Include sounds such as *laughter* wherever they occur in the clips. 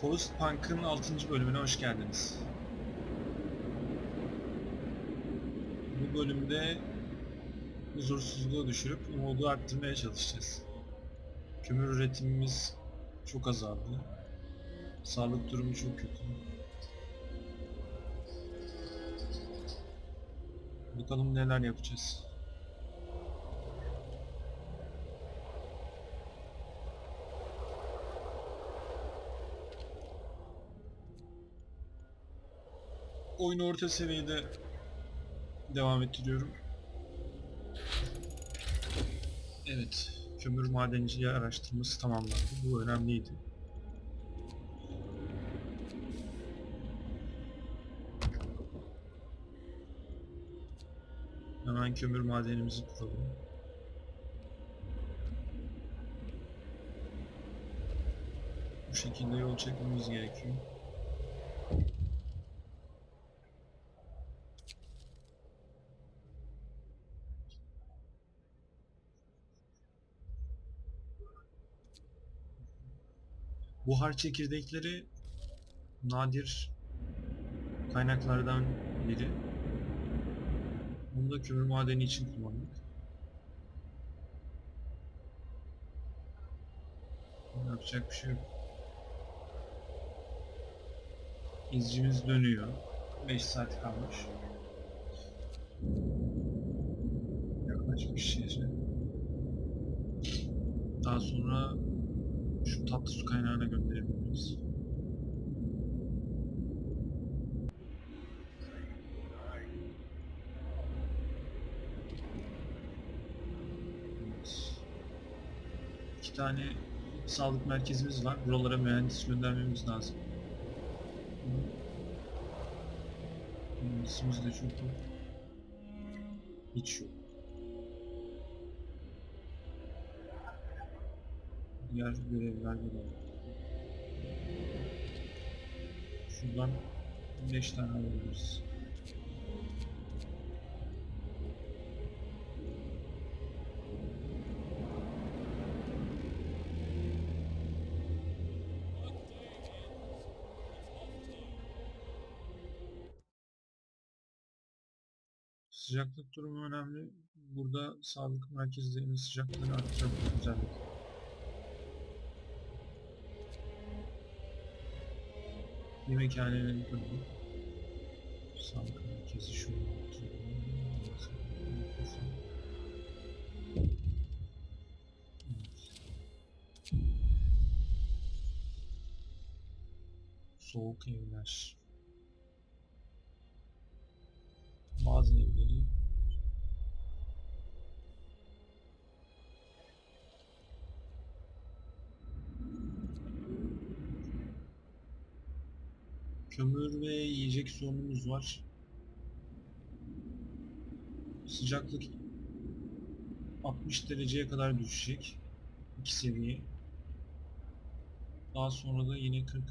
Frostpunk'ın 6. bölümüne hoş geldiniz. Bu bölümde huzursuzluğu düşürüp umudu arttırmaya çalışacağız. Kömür üretimimiz çok azaldı. Sağlık durumu çok kötü. Bakalım neler yapacağız. Oyunu orta seviyede devam ettiriyorum. Evet, kömür madenciliği araştırması tamamlandı. Bu önemliydi. Hemen kömür madenimizi kuralım. Bu şekilde yol çekmemiz gerekiyor. Buhar çekirdekleri nadir kaynaklardan biri. Bunu da kömür madeni için kullandık. Yapacak bir şey yok. İzcimiz dönüyor. 5 saat kalmış. Yaklaşmış şehre. Daha sonra şu tatlı su kaynağına gönderebiliriz. İki tane sağlık merkezimiz var. Buralara mühendis göndermemiz lazım. Mühendisimiz de yok. Hiç yok. Diğer görevler gelelim. Şuradan 5 tane alabiliriz. Sıcaklık durumu önemli. Burada sağlık merkezlerinin arttırabilir özellikle. Yemekhanelerin durumu. Sağlık merkezi şu. Soğuk evler. Bazı evleri kömür ve yiyecek sorunumuz var. Sıcaklık 60 dereceye kadar düşecek. iki seviye. Daha sonra da yine 40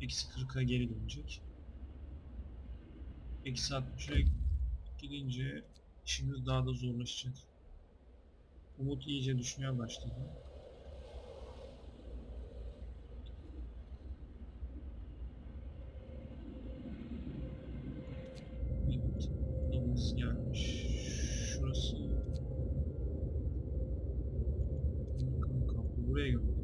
eksi 40'a geri dönecek. Eksi 60'a gidince işimiz daha da zorlaşacak. Umut iyice düşmeye başladı. Evet, odamız gelmiş. Şurası. Bakalım kapı buraya gönder.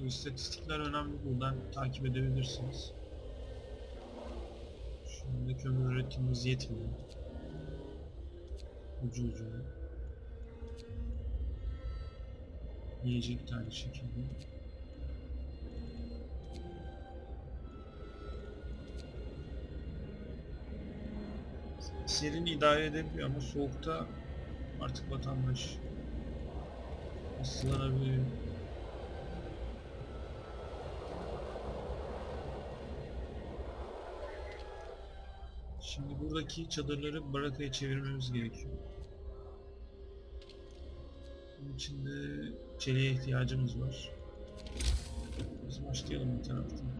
Bu istatistikler önemli. Buradan takip edebilirsiniz. Anda kömür üretimimiz yetmiyor. Ucu ucuna. Yiyecek aynı şekilde. Serin idare edebiliyor ama soğukta artık vatandaş hastalanabiliyor. Şimdi buradaki çadırları barakaya çevirmemiz gerekiyor. Bunun için de çeliğe ihtiyacımız var. Biz başlayalım bir taraftan.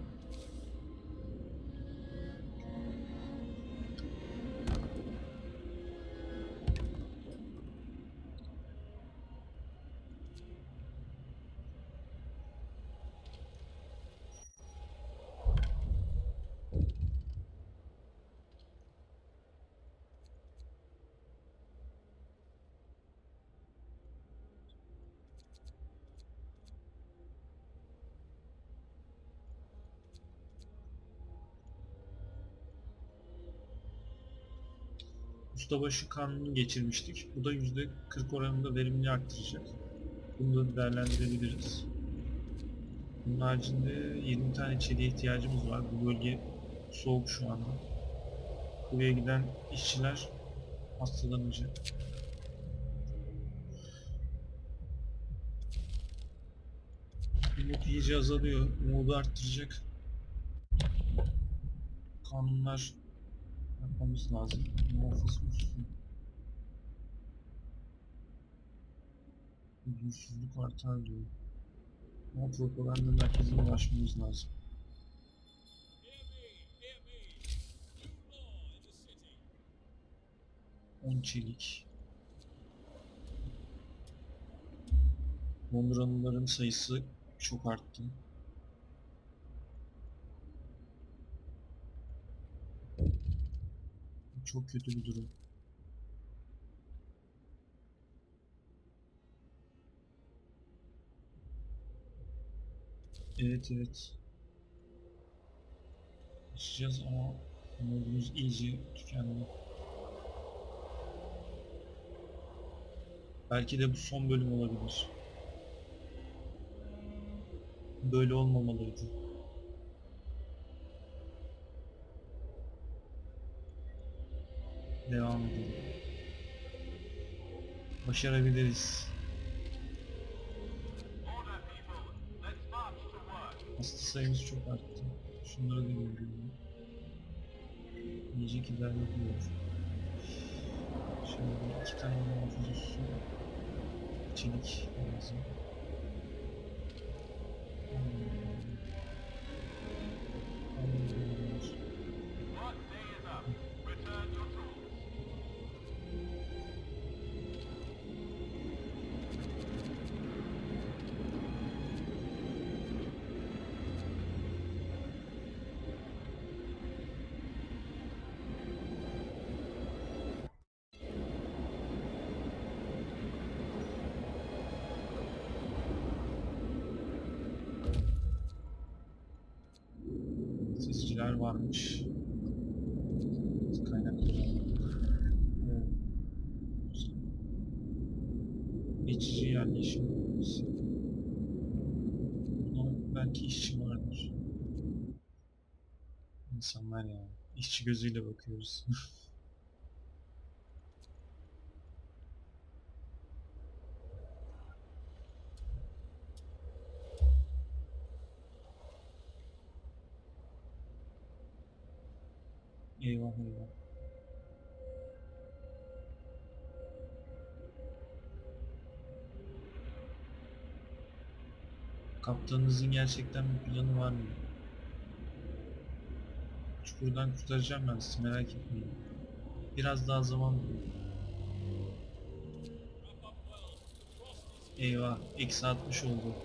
Ustabaşı kanunu geçirmiştik. Bu da %40 oranında verimli arttıracak. Bunu da değerlendirebiliriz. Bunun haricinde 20 tane çeliğe ihtiyacımız var. Bu bölge soğuk şu anda. Buraya giden işçiler hastalanacak. Umut iyice azalıyor. Umudu arttıracak. Kanunlar yapmamız lazım. Muhafız usulü. Huzursuzluk artar diyor. Ama propaganda merkezine ulaşmamız lazım. 10 çelik. Londralıların sayısı çok arttı. Çok kötü bir durum. Evet evet. Açacağız ama umudumuz iyice tükendi. Belki de bu son bölüm olabilir. Böyle olmamalıydı. Devam edelim. Başarabiliriz. Hasta sayımız çok arttı. Şunları da görüyorum. Yiyecek ilerliyor. Şöyle iki tane muhafız üssü. Çelik lazım. Sesçiler varmış. Kaynakları. Evet. Yerleşim. Burada belki işçi vardır. İnsanlar ya. İşçi gözüyle bakıyoruz. *laughs* Eyvah. Kaptanınızın gerçekten bir planı var mı? Çukurdan kurtaracağım ben sizi merak etmeyin. Biraz daha zaman. Eyvah, eksi 60 oldu.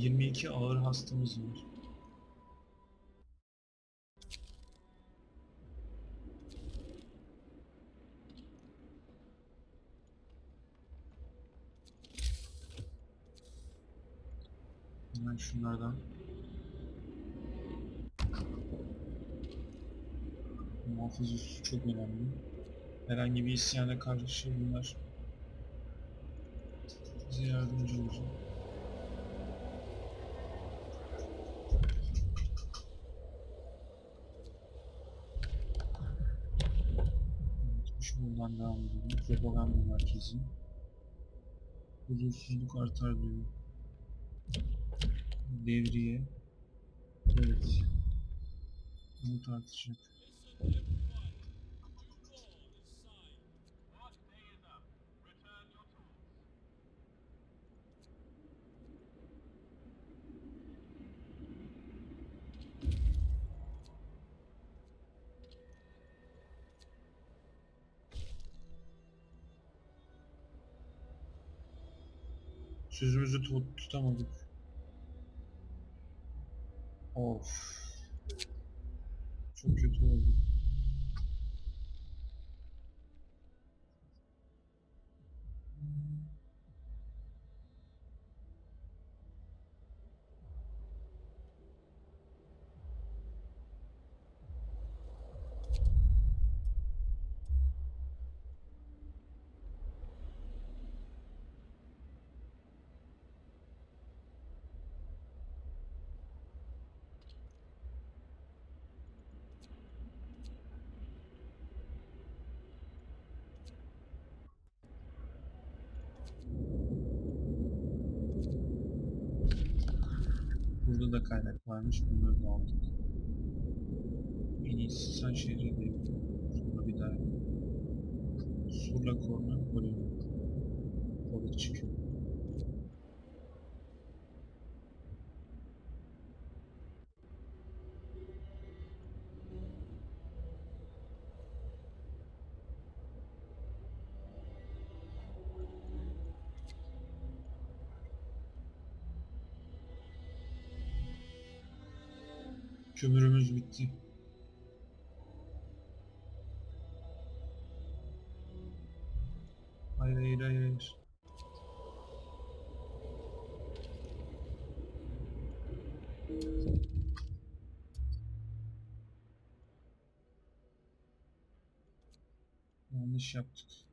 22 ağır hastamız var. Hemen şunlardan muhafız üssü çok önemli. Herhangi bir isyana karşı bunlar bize yardımcı olacak. Buradan devam edelim. Propaganda merkezi. Huzursuzluk artar diyor. Devriye. Evet. Umut artacak. Sözümüzü tut tutamadık. Of. Çok kötü oldu. Burada da kaynak varmış. Bunları da aldık. En iyisi sen değil. Sonra bir daha. Surla korna koloni. Balık çıkıyor. Kömürümüz bitti. Hayır hayır hayır. Yanlış yaptık.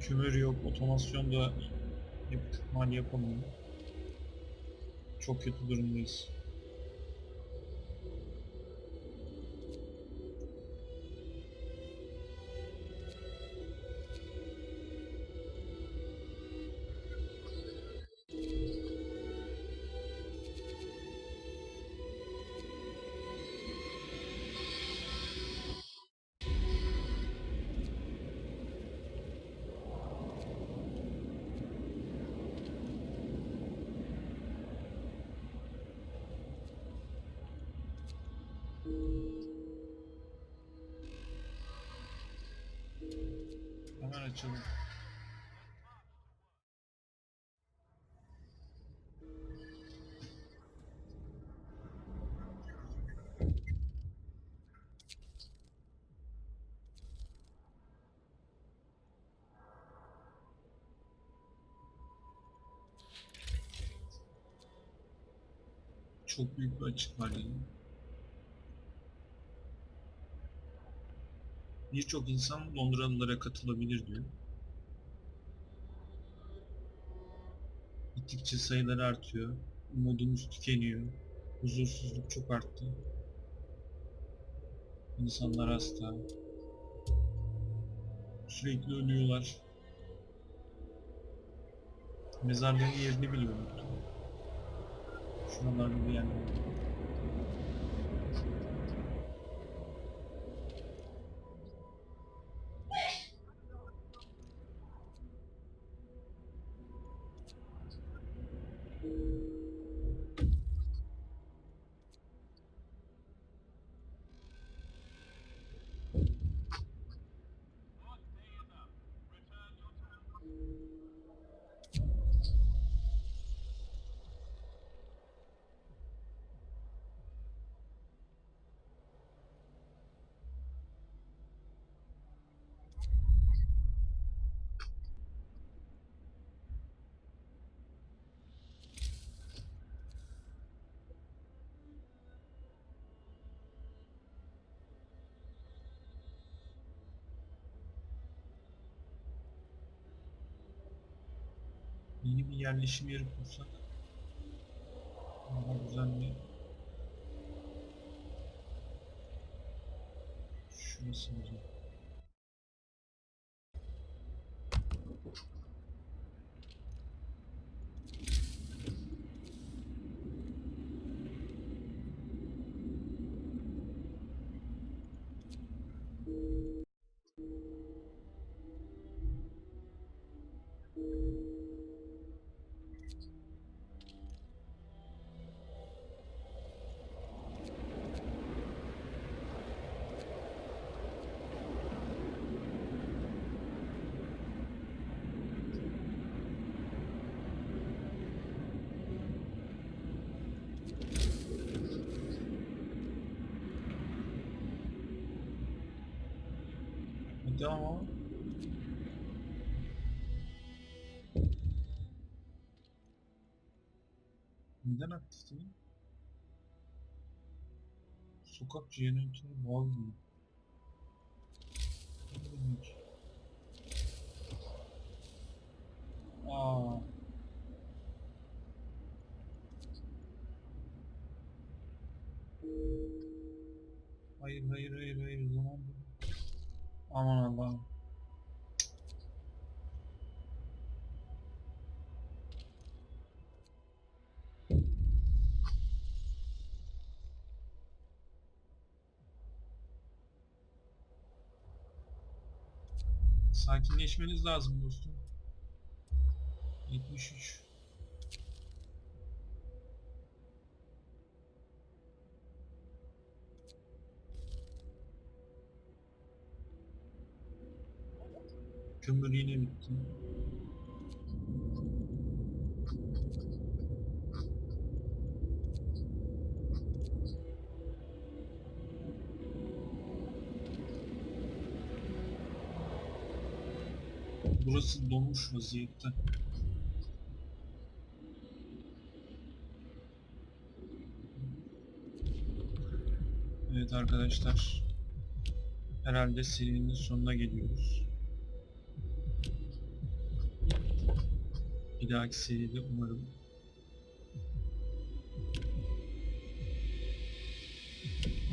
Kömür yok, otomasyon da ihtimal yapamıyor. Çok kötü durumdayız. Hemen açalım. Çok büyük bir açık var yani. Birçok insan Londralılara katılabilir diyor. Gittikçe sayılar artıyor. Umudumuz tükeniyor. Huzursuzluk çok arttı. İnsanlar hasta. Sürekli ölüyorlar. Mezarların yerini bile unuttum. Şuralarda bir yerler. Yeni bir yerleşim yeri kursak daha güzel bir Şurası güzel. Hadi ama. Neden aktif değil? Sokak jeneratörü bağlı mı? Aa. Hayır hayır hayır hayır zaman Aman Allah'ım. Sakinleşmeniz lazım dostum. 73. Kömür yine bitti. Burası donmuş vaziyette. Evet arkadaşlar. Herhalde serinin sonuna geliyoruz. Bir dahaki seride umarım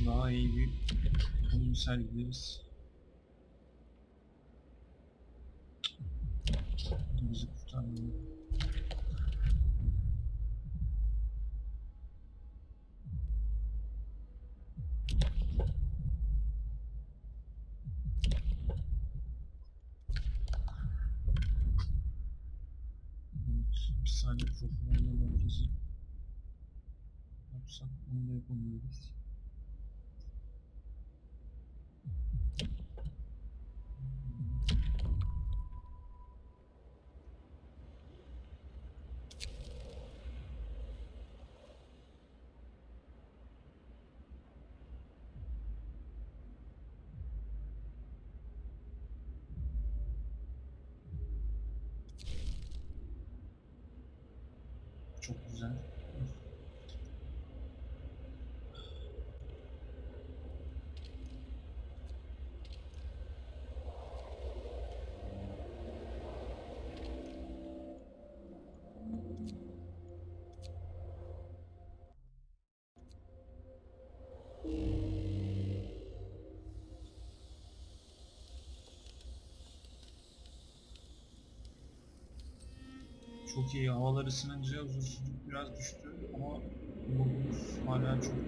daha iyi bir oyun sergileriz. Bir saniye profesyonel merkezi yapsak onu da yapamıyoruz. Çok Çok iyi. Havalar ısınınca huzursuzluk biraz düştü ama modumuz hala çok